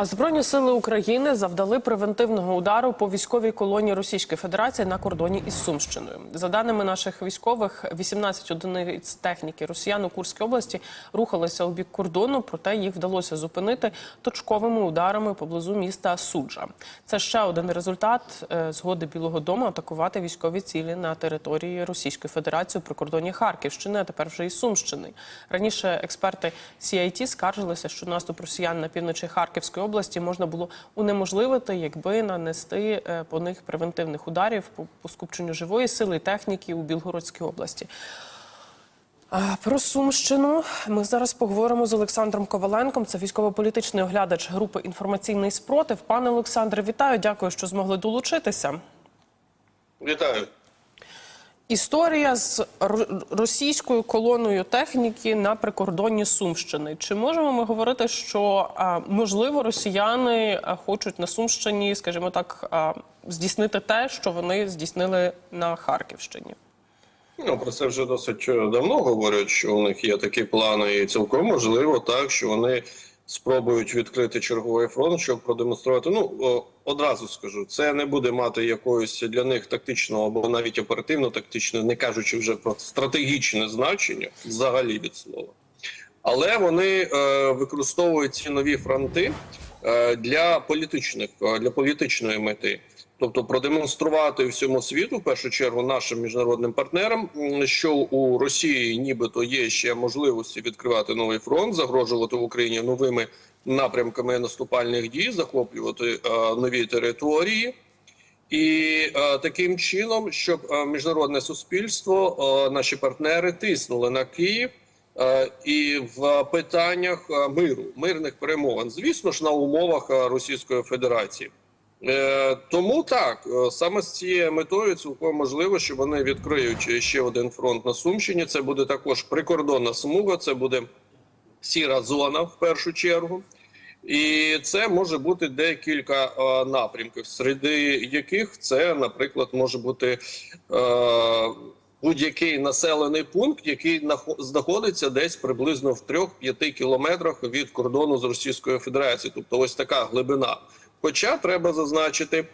А Збройні сили України завдали превентивного удару по військовій колонії Російської Федерації на кордоні із Сумщиною. За даними наших військових, 18 одиниць техніки росіян у Курській області рухалися у бік кордону, проте їх вдалося зупинити точковими ударами поблизу міста Суджа. Це ще один результат е, згоди Білого Дому атакувати військові цілі на території Російської Федерації при кордоні Харківщини, а тепер вже і Сумщини. Раніше експерти CIT скаржилися, що наступ росіян на півночі Харківської області можна було унеможливити, якби нанести е, по них превентивних ударів по, скупченню живої сили і техніки у Білгородській області. Про Сумщину ми зараз поговоримо з Олександром Коваленком. Це військово-політичний оглядач групи інформаційний спротив. Пане Олександре, вітаю. Дякую, що змогли долучитися. Вітаю. Історія з російською колоною техніки на прикордонні Сумщини. Чи можемо ми говорити, що можливо росіяни хочуть на Сумщині, скажімо так, здійснити те, що вони здійснили на Харківщині? Ну про це вже досить е, давно говорять, що у них є такі плани, і цілком можливо так, що вони спробують відкрити черговий фронт, щоб продемонструвати. Ну одразу скажу, це не буде мати якогось для них тактичного або навіть оперативно-тактичного, не кажучи вже про стратегічне значення взагалі від слова. Але вони е, використовують ці нові фронти е, для політичних е, для політичної мети, тобто продемонструвати всьому світу, в першу чергу, нашим міжнародним партнерам, що у Росії нібито є ще можливості відкривати новий фронт, загрожувати Україні новими напрямками наступальних дій, захоплювати е, нові території. І е, таким чином, щоб е, міжнародне суспільство, е, наші партнери тиснули на Київ е, і в питаннях е, миру, мирних перемовин, звісно ж, на умовах е, Російської Федерації. Е, тому так е, саме з цією метою цілком можливо, що вони відкриють ще один фронт на Сумщині. Це буде також прикордонна смуга, це буде сіра зона в першу чергу. І це може бути декілька е, напрямків, серед яких це, наприклад, може бути будь-який населений пункт, який нахо- знаходиться десь приблизно в 3-5 кілометрах від кордону з Російською Федерацією. Тобто, ось така глибина. Хоча треба зазначити,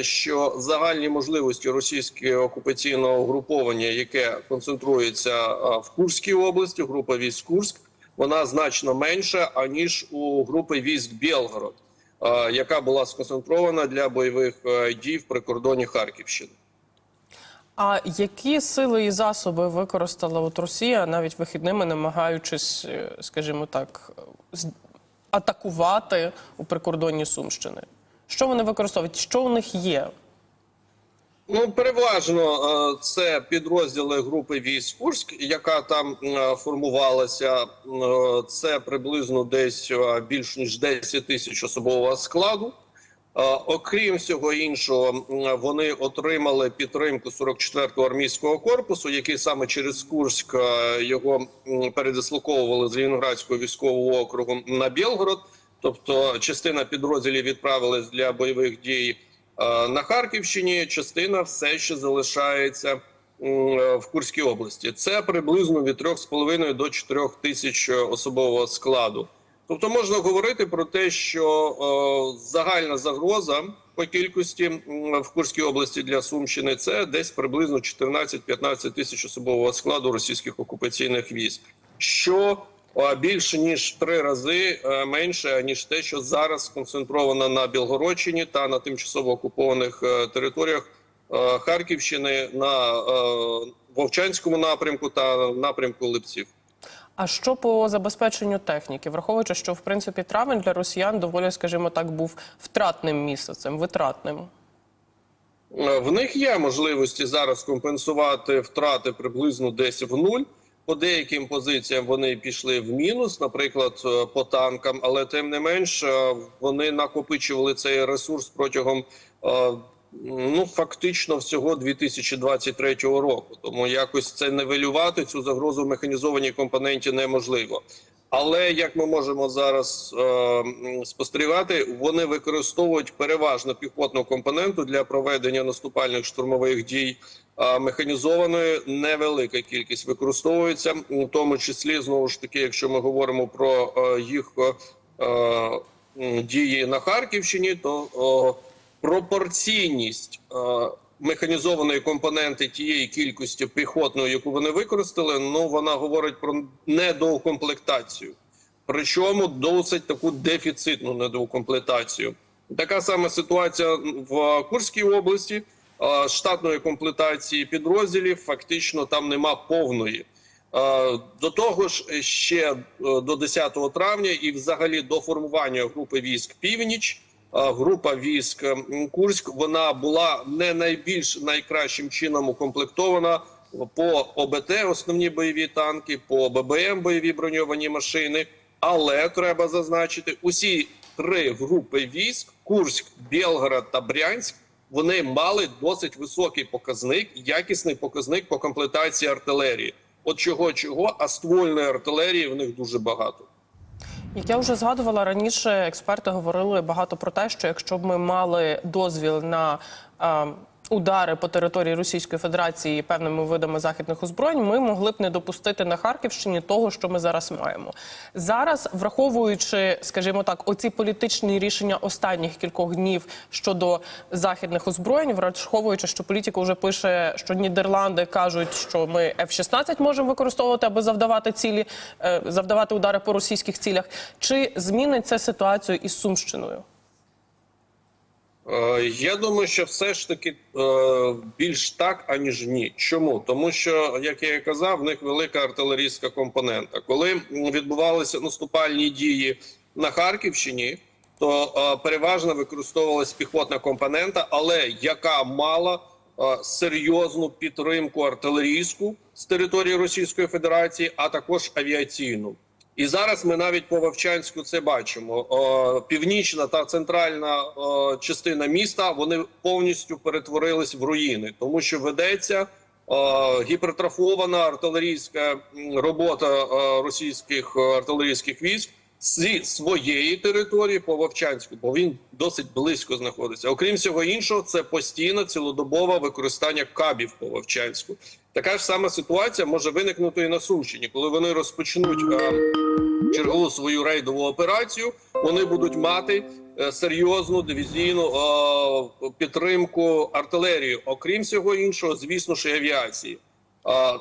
що загальні можливості російського окупаційного угруповання, яке концентрується е, в Курській області, група військ Курськ, вона значно менша аніж у групи військ Білгород, е, яка була сконцентрована для бойових е, дій в прикордоні Харківщини. А які сили і засоби використала от Росія навіть вихідними, намагаючись, скажімо так, атакувати у прикордонні Сумщини? Що вони використовують? Що у них є? Ну, переважно е, це підрозділи групи військ Курськ, яка там е, формувалася. Е, Це приблизно десь більш ніж 10 тисяч особового складу. Е, Окрім всього іншого, вони отримали підтримку 44-го армійського корпусу, який саме через Курськ е, його передислоковували з Лінінградського військового округу на Білгород. Тобто, частина підрозділів відправилась для бойових дій е, на Харківщині. Частина все ще залишається в Курській області. Це приблизно від 3,5 до 4 тисяч особового складу. Тобто можна говорити про те, що е, загальна загроза по кількості в Курській області для Сумщини це десь приблизно 14-15 тисяч особового складу російських окупаційних військ, що е, більше ніж три рази е, менше ніж те, що зараз сконцентровано на Білгородщині та на тимчасово окупованих територіях Харківщини на Вовчанському напрямку та напрямку Липців. А що по забезпеченню техніки, враховуючи, що в принципі травень для росіян доволі, скажімо так, був втратним місяцем, витратним. Е, В них є можливості зараз компенсувати втрати приблизно десь в нуль. По деяким позиціям вони пішли в мінус, наприклад, е, по танкам, але тим не менш е, вони накопичували цей ресурс протягом ну фактично всього 2023 року. Тому якось це нивелювати цю загрозу в механізованій компоненті неможливо. Але як ми можемо зараз е, спостерігати, вони використовують переважно піхотну компоненту для проведення наступальних штурмових дій. А механізованої невелика кількість використовується, у тому числі знову ж таки, якщо ми говоримо про е, їх е, дії на Харківщині, то о, пропорційність е, механізованої компоненти тієї кількості піхотної, яку вони використали, ну вона говорить про недоукомплектацію. Причому досить таку дефіцитну недоукомплектацію. Така сама ситуація в Курській області. Е, Штатної комплектації підрозділів фактично там нема повної. Е, До того ж, ще до 10 травня і взагалі до формування групи військ Північ, група військ Курськ, вона була не найбільш найкращим чином укомплектована по ОБТ, основні бойові танки, по ББМ бойові броньовані машини. Але треба зазначити, усі три групи військ Курськ, Білгород та Брянськ. Вони мали досить високий показник, якісний показник по комплектації артилерії. От чого чого, а ствольної артилерії в них дуже багато. Як я вже згадувала раніше, експерти говорили багато про те, що якщо б ми мали дозвіл на е, удари по території Російської Федерації певними видами західних озброєнь, ми могли б не допустити на Харківщині того, що ми зараз маємо. Зараз, враховуючи, скажімо так, оці політичні рішення останніх кількох днів щодо західних озброєнь, враховуючи, що політика вже пише, що Нідерланди кажуть, що ми F-16 можемо використовувати, аби завдавати цілі, е, завдавати удари по російських цілях. Чи змінить це ситуацію із Сумщиною? Е, Я думаю, що все ж таки е, більш так, аніж ні. Чому? Тому що, як я і казав, в них велика артилерійська компонента. Коли відбувалися наступальні дії на Харківщині, то е, переважно використовувалась піхотна компонента, але яка мала серйозну підтримку артилерійську з території Російської Федерації, а також авіаційну. І зараз ми навіть по Вовчанську це бачимо. Північна та центральна частина міста вони повністю перетворились в руїни, тому що ведеться о, гіпертрофована артилерійська робота російських артилерійських військ зі своєї території по Вовчанську, бо він досить близько знаходиться. Окрім всього іншого, це постійно цілодобове використання кабів по Вовчанську. Така ж сама ситуація може виникнути і на Сумщині, коли вони розпочнуть е, чергову свою рейдову операцію. Вони будуть мати е, серйозну дивізійну е, підтримку артилерії. Окрім всього іншого, звісно ж, і авіації.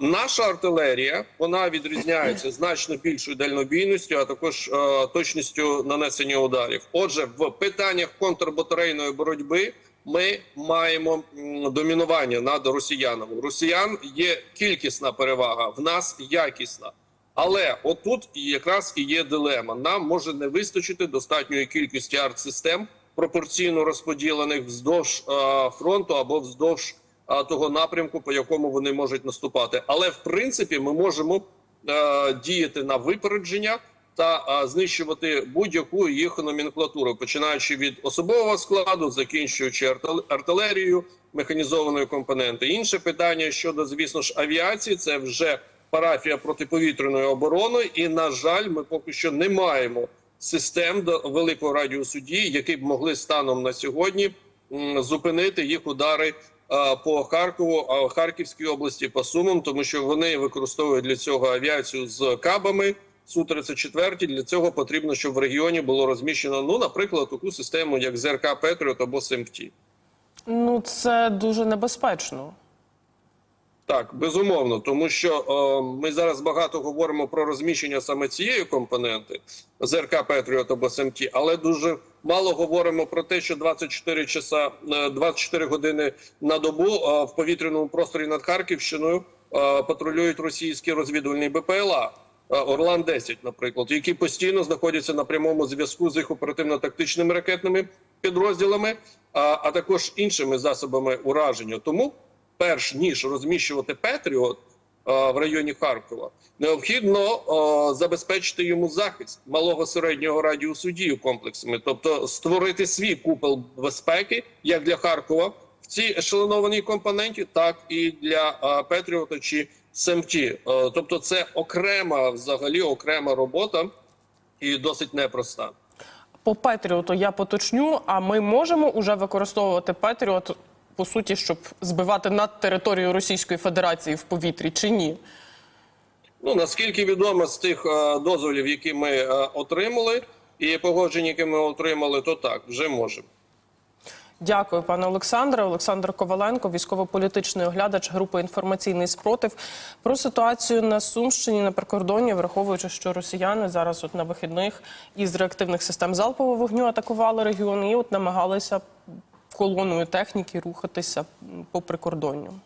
Наша артилерія вона відрізняється значно більшою дальнобійністю, а також точністю нанесення ударів. Отже, в питаннях контрбатарейної боротьби ми маємо домінування над росіянами. Росіян є кількісна перевага, в нас якісна. Але отут якраз і є дилема. Нам може не вистачити достатньої кількості артсистем, пропорційно розподілених вздовж фронту або вздовж е, того напрямку, по якому вони можуть наступати. Але в принципі ми можемо е, діяти на випередження та е, знищувати будь-яку їх номенклатуру, починаючи від особового складу, закінчуючи артил- артилерією, механізованої компоненти. Інше питання щодо, звісно ж, авіації, це вже парафія протиповітряної оборони, і на жаль, ми поки що не маємо систем до великого радіусу дії, які б могли станом на сьогодні зупинити їх удари по Харкову, а Харківській області по Сумам, тому що вони використовують для цього авіацію з кабами. су 34 для цього потрібно, щоб в регіоні було розміщено, ну, наприклад, таку систему, як ЗРК Петріот або СМТ. Ну це дуже небезпечно. Так, безумовно, тому що е, ми зараз багато говоримо про розміщення саме цієї компоненти ЗРК Петріот або СМТ, але дуже мало говоримо про те, що 24 часа, е, 24 години на добу е, в повітряному просторі над Харківщиною е, патрулюють російські розвідувальні БПЛА. е, Орлан 10 наприклад, які постійно знаходяться на прямому зв'язку з їх оперативно-тактичними ракетними підрозділами, а, а також іншими засобами ураження. Тому перш ніж розміщувати Петріот е, в районі Харкова, необхідно е, забезпечити йому захист малого середнього радіусу дію комплексами, тобто створити свій купол безпеки як для Харкова в цій ешелонованій компоненті, так і для е, Петріота чи СМТ. Е, Тобто, це окрема взагалі окрема робота і досить непроста. По Петріоту я поточню. А ми можемо уже використовувати Петріот по суті, щоб збивати над територією Російської Федерації в повітрі, чи ні? Ну наскільки відомо з тих е, дозволів, які ми е, отримали, і погодження, яке ми отримали, то так вже можемо. Дякую, пане Олександре. Олександр Коваленко, військово-політичний оглядач групи інформаційний спротив. Про ситуацію на Сумщині на прикордонні, враховуючи, що росіяни зараз от на вихідних із реактивних систем залпового вогню атакували регіон і от намагалися колоною техніки рухатися по прикордонню.